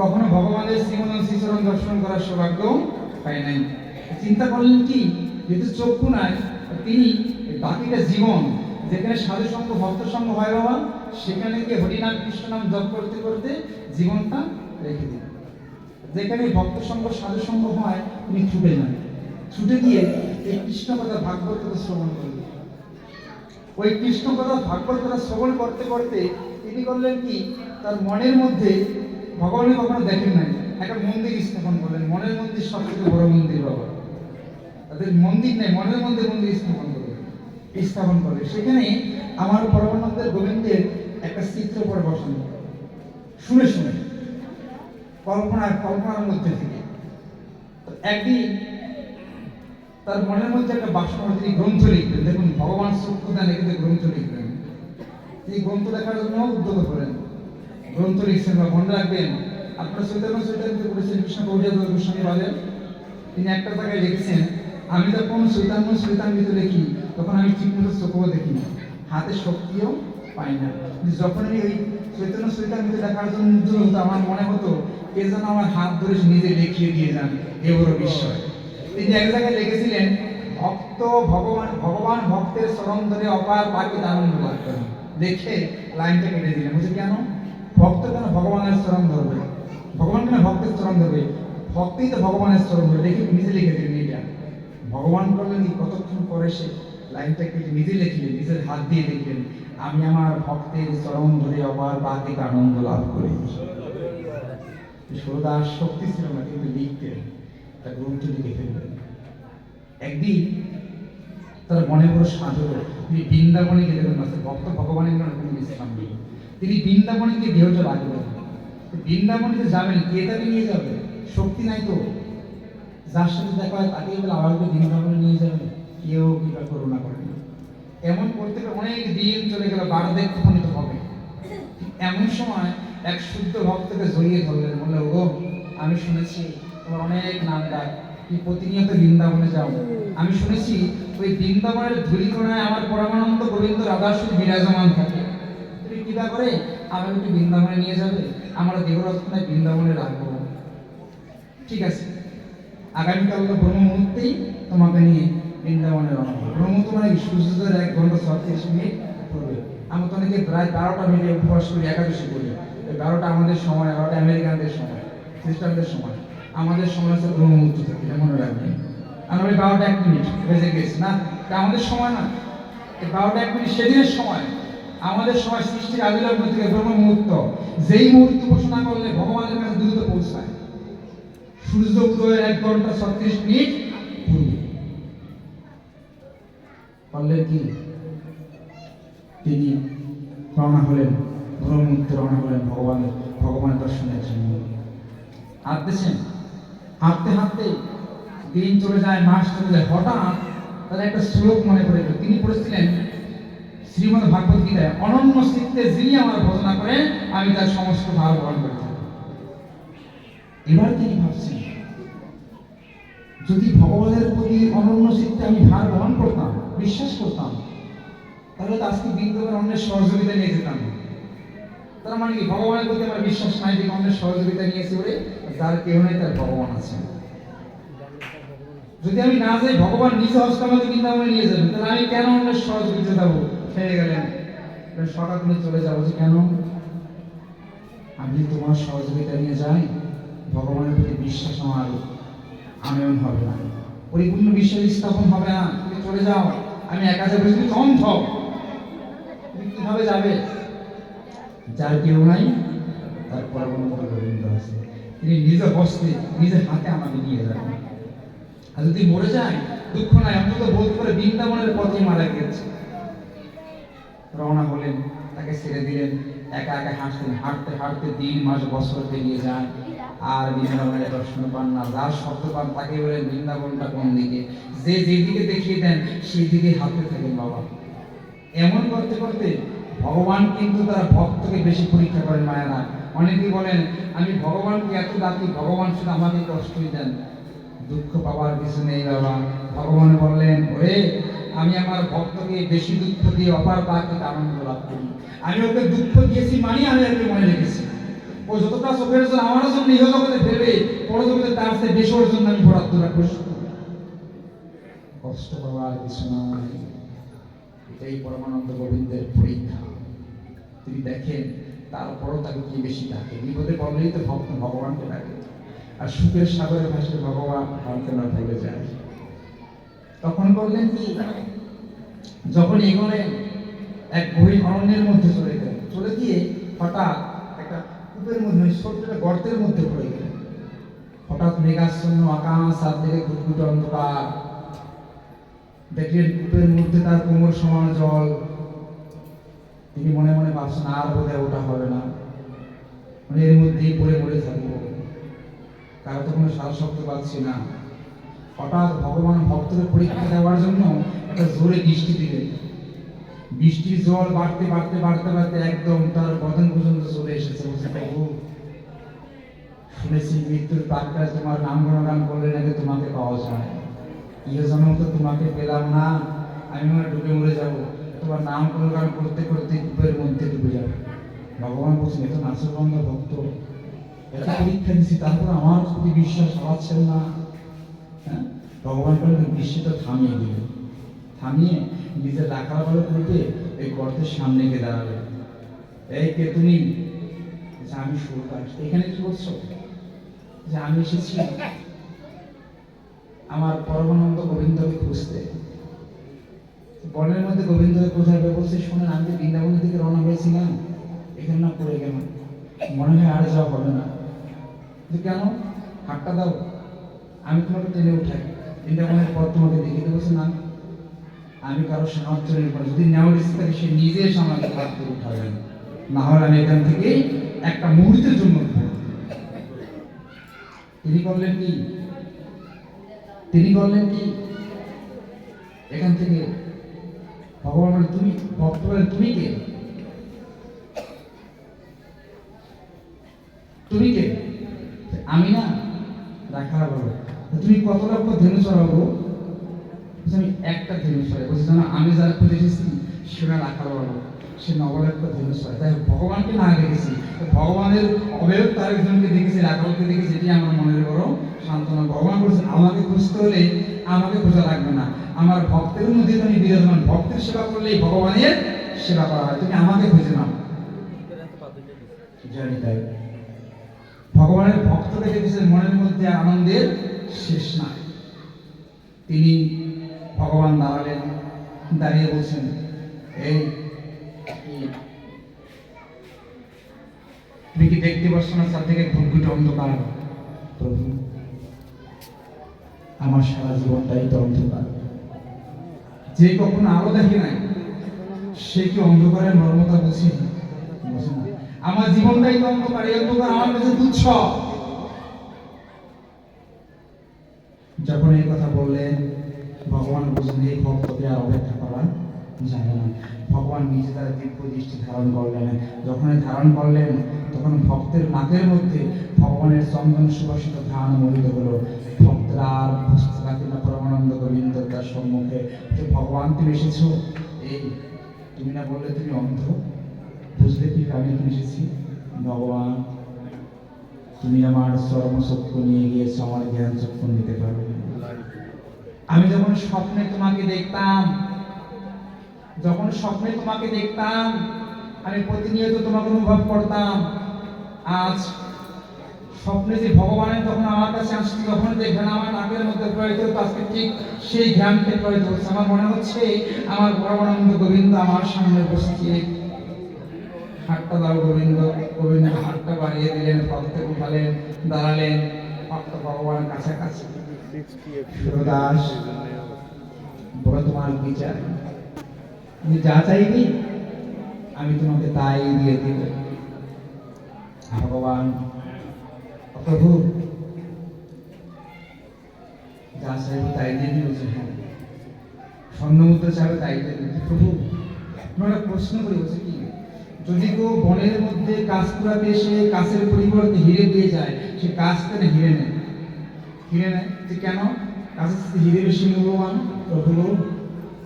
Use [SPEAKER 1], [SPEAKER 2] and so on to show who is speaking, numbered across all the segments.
[SPEAKER 1] কখনো ভগবানের শ্রীমন শ্রীচরণ দর্শন করার সৌভাগ্য পায় নাই। চিন্তা করলেন কি, যেহেতু চক্ষু নাই তিনি বাকিটা জীবন, যেখানে সাধু সঙ্গ, ভক্ত সঙ্গ হয় বাবা সেখানে গিয়ে হরিনাম কৃষ্ণ নাম জপ করতে করতে জীবনটা রেখে দিন যেখানে ভক্ত সঙ্গ, সাধু সঙ্গ হয়, তিনি ছুটে যান। ছুটে গিয়ে এই কৃষ্ণ কথা ভাগবত কথা শ্রবণ করলেন। ওই কৃষ্ণ কথা ভাগবত কথা শ্রবণ করতে করতে তিনি করলেন কি, তার মনের মধ্যে ভগবানের কখনো দেখেন নাই। একটা মন্দির স্থাপন করলেন, মনের মন্দির সব থেকে বড় মন্দির বাবা। তাদের মন্দির নেই, মনের মধ্যে মন্দির স্থাপন করলেন স্থাপন করলেন। সেখানে আমার পরমানন্দের গোবিন্দের একটা চিত্র পরে বসানো। শুনে শুনে। কল্পনার কল্পনার মধ্যে থেকে। একদিন তার মনের মধ্যে একটা বাসনা তিনি গ্রন্থ লিখবেন দেখুন, ভগবান সূক্ষ্মদান লিখে গ্রন্থ লিখবেন তিনি গ্রন্থ লেখার জন্য উদ্যোগ করেন। গ্রন্থ লিখছেন বা মনে রাখবেন, আপনার চৈতন্য চৈতন্য করেছেন কৃষ্ণ গৌরিয়া গোস্বামী বলেন। তিনি একটা জায়গায় লিখেছেন, আমি যখন চৈতন্য চৈতান্বিত লিখি তখন আমি ঠিকমতো চোখও দেখি না হাতে শক্তিও পাই না। যখন আমি ওই চৈতন্য চৈতান্বিত লেখার জন্য উদ্যোগ হতো, আমার মনে হতো, কে যেন আমার হাত ধরে নিজে দেখিয়ে দিয়ে যান এ বড় বিস্ময়। তিনি এক জায়গায় লিখেছিলেন, ভক্ত ভগবান ভগবান ভক্তের চরণ ধরে অপার পাখি আনন্দ লাভ করেন। দেখে লাইনটা কেটে দিলেন। বুঝে কেন? ভক্ত কেন ভগবানের চরণ ধরবে। ভগবান কেন ভক্তের চরণ ধরবে। ভক্তই তো ভগবানের চরণ ধরবে। দেখে নিজে লিখে দিলেন ভগবান কি কতক্ষণ পরে সে লাইনটা কেটে নিজে লিখলেন, নিজের হাত দিয়ে লিখলেন, আমি আমার ভক্তের চরণ ধরে অপার পাখিক আনন্দ লাভ করি। সরদার শক্তি ছিল না, কিন্তু লিখতেন তার গ্রন্থ লিখে ফেলবেন একদিন তার মনে বড় সাধু তিনি বৃন্দাবনে গেলে মাসে ভক্ত ভগবানের কোনো বিশ্রাম নেই তিনি বৃন্দাবনে গিয়ে দেহটা রাখবেন বৃন্দাবনে যে যাবেন কে তাকে নিয়ে যাবে শক্তি নাই তো। যার সাথে দেখা হয় তাকে বলে আবার করে বৃন্দাবনে নিয়ে যাবে কেউ কৃপা করুণা করে এমন করতে করতে অনেক দিন চলে গেল বারো দেখ উপনীত হবে। এমন সময় এক শুদ্ধ ভক্তকে জড়িয়ে ধরলেন। বললে ও আমি শুনেছি তোমার অনেক নাম ডাক। তুমি প্রতিনিয়ত বৃন্দাবনে যাও। আমি শুনেছি ওই বৃন্দাবনের ধূলিকোণায় আমার পরমানন্দ গোবিন্দ রাধাসুর বিরাজমান থাকে। কিবা করে আমাকে একটু বৃন্দাবনে নিয়ে যাবে। আমরা দেবরত্নায় বৃন্দাবনে রাখব। ঠিক আছে? আগামীকাল ব্রহ্ম মুহূর্তেই তোমাকে নিয়ে বৃন্দাবনে রওনা হব। ব্রহ্মুহূর্ত মানে? সূর্যোদয়ের এক ঘণ্টা ছত্রিশ মিনিট পূর্বে। আমি তো অনেকে প্রায় বারোটা মিনিটে উপবাস করি, একাদশী করি। বারোটা আমাদের সময় এগারোটা আমেরিকানদের সময়, খ্রিস্টানদের সময়। আমাদের সময় হচ্ছে ব্রহ্মমুহূর্ত থেকে, এটা মনে রাখবেন আমরা ওই বারোটা এক মিনিট বেজে গেছি, না? আমাদের সময় না। এই বারোটা এক মিনিট সেদিনের সময়। আমাদের সবাই সৃষ্টির আবির্ভাব থেকে ব্রহ্ম মুহূর্ত। যেই মুহূর্ত ঘোষণা করলে ভগবানের কাছে দ্রুত পৌঁছায়। সূর্য উদয়ের এক ঘণ্টা ছত্রিশ মিনিট পূর্বে। কি? তিনি রওনা হলেন ব্রহ্মমুক্ত রওনা হলেন ভগবানের ভগবানের দর্শনের জন্য। হাঁটতেছেন হাঁটতে হাঁটতে দিন চলে যায়, মাস চলে যায়। হঠাৎ তার একটা শ্লোক মনে গেল। তিনি পড়েছিলেন শ্রীমদ ভাগবত গীতায় অনন্য চিত্তে যিনি আমার ভজনা করেন, আমি তার সমস্ত ভার গ্রহণ করে। থাকি এবার তিনি ভাবছেন, যদি ভগবানের প্রতি অনন্য চিত্তে আমি ভার গ্রহণ করতাম, বিশ্বাস করতাম, তাহলে তো আজকে বিদ্যমান অন্যের সহযোগিতা নিয়ে যেতাম। তার মানে কি, ভগবানের প্রতি আমার বিশ্বাস নাই যে অন্যের সহযোগিতা নিয়েছে বলে যার কেউ নেই তার ভগবান আছে। যদি আমি না যাই, ভগবান নিজে হস্ত আমাকে বৃন্দাবনে নিয়ে যাবেন, তাহলে আমি কেন অন্যের সহযোগিতা যাব ফেলে গেলেন। সকাল তুমি চলে যাব যে কেন? আমি তোমার সহযোগিতা নিয়ে যাই, ভগবানের প্রতি বিশ্বাস আমার আনয়ন হবে না। পরিপূর্ণ বিশ্বাস স্থাপন হবে না। তুমি চলে যাও, আমি একা যাব, তুমি অন্ধ। তুমি কীভাবে যাবে? যার কেউ নাই, তার পরমানন্দ গোবিন্দ আছে। তিনি নিজ হস্তে নিজের হাতে আমাকে নিয়ে যাবেন আর যদি মরে যায়, দুঃখ নাই, অন্তত বোধ করে বৃন্দাবনের পথে মারা গিয়েছে। রওনা হলেন, তাকে ছেড়ে দিলেন। একা একা হাঁটতেন হাঁটতে হাঁটতে দিন মাস বছর পেরিয়ে যান আর বৃন্দাবনের দর্শন পান না যার শব্দ পান তাকে বলেন বৃন্দাবনটা কোন দিকে? যে যেদিকে দেখিয়ে দেন সেই দিকে হাঁটতে থাকেন বাবা। এমন করতে করতে ভগবান কিন্তু তারা ভক্তকে বেশি পরীক্ষা করেন মায়েরা। অনেকেই বলেন, আমি ভগবানকে এত ডাকি, ভগবান শুধু আমাকে কষ্টই দেন। দুঃখ পাওয়ার কিছু নেই বাবা। ভগবান বললেন, ওরে আমি আমার ভক্তকে বেশি দুঃখ দিয়ে অপার পাকে আনন্দ লাভ করি। আমি ওকে দুঃখ দিয়েছি মানে আমি ওকে মনে রেখেছি। ও যতটা চোখের জন্য আমার জন্য ইহ জগতে ফেলবে পরজগতে তার বেশি ওর জন্য আমি বরাদ্দ রাখব কষ্ট পাওয়ার কিছু নয় এটাই পরমানন্দ গোবিন্দের পরীক্ষা। তিনি দেখেন তারপরও তাকে কি বেশি ডাকে বিপদে পড়লেই তো ভক্ত ভগবানকে ডাকে। আর সুখের সাগরে ভাসে ভগবান ভাবতে না ভুলে যায়। তখন বললেন কি, যখন এগোলে এক গভীর অরণ্যের মধ্যে চলে গেলেন, চলে গিয়ে হঠাৎ একটা কূপের মধ্যে ছোট্ট একটা গর্তের মধ্যে পড়ে গেলেন। হঠাৎ মেঘাচ্ছন্ন আকাশ আর দিকে ঘুটঘুটে অন্ধকার। দেখলেন কূপের মধ্যে তার কোমর সমান জল। তিনি মনে মনে ভাবছেন, আর বোধহয় ওটা হবে না। মানে এর মধ্যেই পড়ে পড়ে থাকব। কারও তো কোনো সারা শব্দ পাচ্ছি না। হঠাৎ ভগবান ভক্তদের পরীক্ষা দেওয়ার জন্য একটা জোরে বৃষ্টি দিলেন। বৃষ্টির জল বাড়তে বাড়তে বাড়তে বাড়তে একদম তার বদন পর্যন্ত চলে এসেছে। বলছে প্রভু শুনেছি মৃত্যুর প্রাককালে তোমার নাম গুণগান করলে নাকি তোমাকে পাওয়া যায়। জন্ম তো তোমাকে পেলাম না। আমি মনে ডুবে মরে যাব। তোমার নাম গুণগান করতে করতে কূপের মধ্যে ডুবে যাব। ভগবান বলছেন, এত নাচরবন্ধ ভক্ত। এত পরীক্ষা দিচ্ছি তারপর আমার প্রতি বিশ্বাস হারাচ্ছেন না। হ্যাঁ? ভগবান বলেন বৃষ্টিটা থামিয়ে দিলেন থামিয়ে নিজের রাখার বলে করতে এই গর্তের সামনে গিয়ে দাঁড়ালেন এই কে তুমি যে আমি সুরকার এখানে কি করছ? যে আমি এসেছি। আমার পরমানন্দ গোবিন্দকে খুঁজতে। বনের মধ্যে গোবিন্দকে কোথায় পেয়ে বলছে শোনেন আমি বৃন্দাবনের দিকে রওনা হয়েছিলাম। এখানে না পড়ে গেলাম। মনে হয় আর যাওয়া হবে না। কেন? হাতটা দাও। আমি তোমাকে টেনে উঠাই। বৃন্দাবনের পর তোমাকে দেখিয়ে দেবো না আমি কারও সাহায্য করে যদি নেওয়ার ইচ্ছে থাকে, সে নিজে এসে আমাকে হাত দিয়ে উঠাবেন না হলে আমি এখান থেকে একটা মুহূর্তের জন্য তিনি করলেন কি? তিনি করলেন কি? এখান থেকে, ভগবান বলে, তুমি, ভক্ত বলেন তুমি কে? তুমি কে? আমি না দেখা বলো তুমি কত লক্ষ ধেনু চড়াবো আমি একটা ধেনু চড়াই বলছে, জানো, আমি যার খুঁজে এসেছি সেটা রাখা বলো সে নবলক্ষ ধেনু চড়াই তাই ভগবানকে না দেখেছি ভগবানের অবয়ব তার একজনকে দেখেছি রাখালকে দেখেছি এটি আমার মনের বড় সান্ত্বনা। ভগবান বলছেন আমাকে খুঁজতে হলে আমাকে খোঁজা লাগবে না। আমার ভক্তের মধ্যে তুমি বিরাজমান, ভক্তের সেবা করলেই ভগবানের সেবা করা হয়। তুমি আমাকে খুঁজে নাও। জানি তাই। ভগবানের ভক্তকে দেখেছেন মনের মধ্যে আনন্দের শেষ নাই তিনি ভগবান দাঁড়ালেন, দাঁড়িয়ে বলছেন, এই, তুমি কি দেখতে পাচ্ছ না? চারদিকে ঘুটঘুটে অন্ধকার। প্রভু, আমার সারা জীবনটাই তো অন্ধকার। যে কখনো আলো দেখে নাই, সে কি অন্ধকারের মর্মতা বুঝে না। আমার জীবনটাই তো অন্ধকার, এই অন্ধকার আমার কাছে তুচ্ছ। যখন এই কথা বললেন ভগবান বলছেন এই ভক্তকে আর অপেক্ষা করা যায় না ভগবান নিজে তার দিব্য দৃষ্টি ধারণ করলেন। যখন ধারণ করলেন, তখন ভক্তের নাকের মধ্যে ভগবানের চন্দন সুবাসিত ধান মহিত হলো। ভক্তরা আর বুঝতে পারছে না, পরমানন্দ গোবিন্দ তার সম্মুখে। যে ভগবান তুমি এসেছ? এই, তুমি না বললে তুমি অন্ধ। বুঝলে কি আমি এখানে এসেছি? ভগবান, তুমি আমার চর্মচক্ষু নিয়ে গিয়েছো, আমার জ্ঞান চক্ষু নিতে পারবে আমি যখন স্বপ্নে তোমাকে দেখতাম, যখন স্বপ্নে তোমাকে দেখতাম, আমি প্রতিনিয়ত তোমাকে অনুভব করতাম। আজ স্বপ্নে যে ভগবানের যখন আমার কাছে আসছে যখন দেখবেন আমার নাকের মধ্যে প্রয়োগ হতো আজকে ঠিক সেই জ্ঞানকে প্রয়োগ হচ্ছে। আমার মনে হচ্ছে আমার পরমানন্দ গোবিন্দ আমার সামনে উপস্থিত। হাতটা দাও গোবিন্দ গোবিন্দ হাতটা বাড়িয়ে দিলেন ভক্ত উঠালেন, দাঁড়ালেন, ভক্ত ভগবান কাছাকাছি। সুরদাস বলো তোমার বিচার তুমি যা চাইবি, আমি তোমাকে তাই দিয়ে ভগবান প্রভু, যা তাই দিয়ে দিব হ্যাঁ। চাইবে তাই দিয়ে প্রভু আমরা প্রশ্ন করি বলছে কি? যদি কেউ বনের মধ্যে কাজ করাতে এসে কাছের পরিবর্তে হিরে দিয়ে যায়, সে কাজ করে হিরে নেয়। হিরে নেয়। যে কেন? সাথে হিরে বেশি মূল্যবান। প্রভু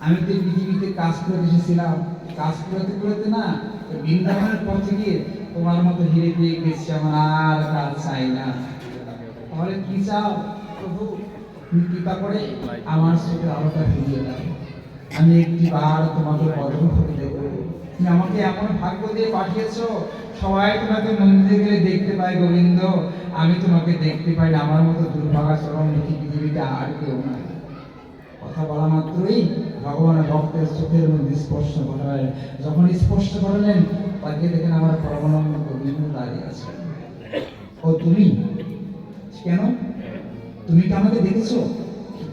[SPEAKER 1] আমি তো পৃথিবীতে কাজ করে এসেছিলাম। কাজ করতে করতে না বৃন্দাবনের পথে গিয়ে তোমার মতো হিরে পেয়ে গেছি আমার আর কাজ চাই না। তাহলে কি চাও? প্রভু, তুমি কৃপা করে আমার চোখের আলোটা ফিরিয়ে দাও। আমি একটি বার তোমাকে বদল করে দেব। তুমি আমাকে এমন ভাগ্য দিয়ে পাঠিয়েছো সবাই তোমাকে মন্দিরে গেলে দেখতে পায়, গোবিন্দ। আমি তোমাকে দেখতে পাই না, আমার মতো দুর্ভাগা চরম পৃথিবীতে আর কেউ নাই। কথা বলা মাত্রই ভগবানের ভক্তের চোখের মধ্যে স্পর্শ ঘটালেন যখন স্পর্শ ঘটালেন তাকে দেখেন আমার পরমানন্দ গোবিন্দ দাঁড়িয়ে আছে ও তুমি? কেন? তুমি কি আমাকে দেখেছ?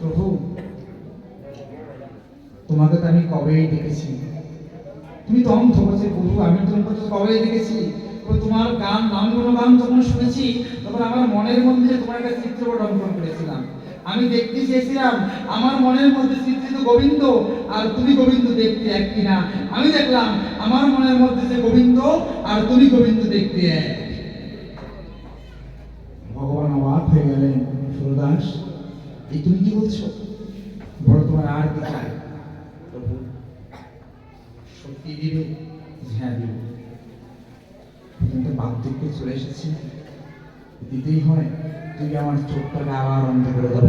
[SPEAKER 1] প্রভু, তোমাকে তো আমি কবেই দেখেছি। তুমি তো অন্ধ, বলছে প্রভু আমি তোমাকে তো কবেই দেখেছি। তোমার গান নাম গান যখন শুনেছি, তখন আমার মনের মধ্যে তোমার একটা চিত্রপট অঙ্কন করেছিলাম। আমি দেখতে চেয়েছিলাম, আমার মনের মধ্যে চিত্রিত গোবিন্দ, আর তুমি গোবিন্দ দেখতে এক কিনা। আমি দেখলাম, আমার মনের মধ্যে যে গোবিন্দ, আর তুমি গোবিন্দ দেখতে এক। ভগবান অবাক হয়ে গেলেন, সুরদাস, এই তুমি কি বলছো? বড় তোমার আর কি চাই? হ্যাঁ চলে দিতেই হয়, তুই আমার চোখটাকে আবার অন্ধ করে দেবো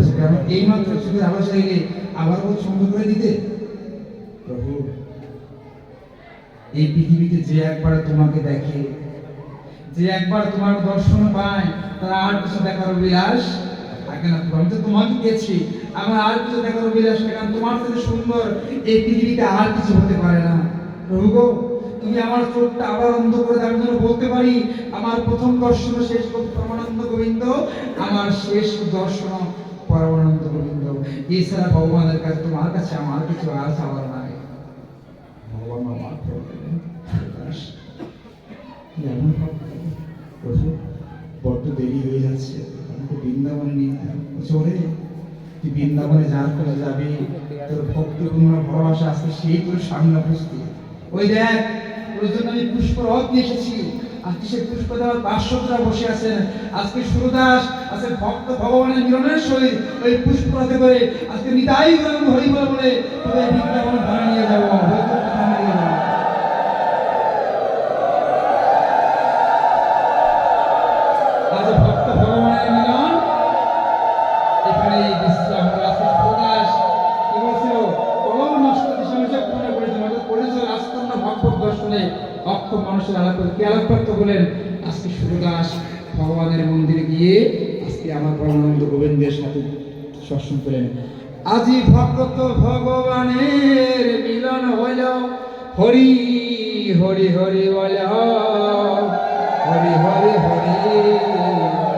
[SPEAKER 1] চোখের আলো চাইলে আবার ও করে দিতে? প্রভু, এই পৃথিবীতে যে একবার তোমাকে দেখে, যে একবার তোমার দর্শন পায়, তার আর কিছু দেখার বিলাস থাকে না। আমি তো তোমাকে গেছি আমার আর কিছু দেখার বিলাস থাকে তোমার থেকে সুন্দর এই পৃথিবীতে আর কিছু হতে পারে না। প্রভু গো তুমি আমার চোখটা আবার অন্ধ করে দাও যেন বলতে পারি, আমার প্রথম দর্শন শেষ পরমানন্দ গোবিন্দ, আমার শেষ দর্শন পরমানন্দ গোবিন্দ। এছাড়া ভগবানের কাছে, তোমার কাছে আমার কিছু আর চাওয়ার নাই। ভগবান প্রভু, বড্ড দেরি হয়ে যাচ্ছে বৃন্দাবনে নিয়ে চলে তুই বৃন্দাবনে যার করে যাবি, তোর ভক্ত পূর্ণ ভালোবাসা আজকে সেই তোর সামনে উপস্থিত। ওই দেখ, ওই জন্য আমি পুষ্প রথ নিয়ে এসেছি। আজকে সে পুষ্প দেওয়ার পার্শ্বরা বসে আছেন। আজকে সুরদাস, আজকে ভক্ত ভগবানের মিলনের সহিত ওই পুষ্প রথে করে আজকে নিতাই গরম হরি বলে বলে তোদের বৃন্দাবন ধানে নিয়ে যাব ভগবত দর্শনে অক্ষ মানুষের আলাপ করে কে আলোকপ্রাপ্ত হলেন আজকে সুরদাস ভগবানের মন্দিরে গিয়ে আজকে আমার পরমানন্দ গোবিন্দের সাথে দর্শন করেন। আজি ভক্ত ভগবানের মিলন হইল। হরি হরি হরি বল। হরি হরি হরি।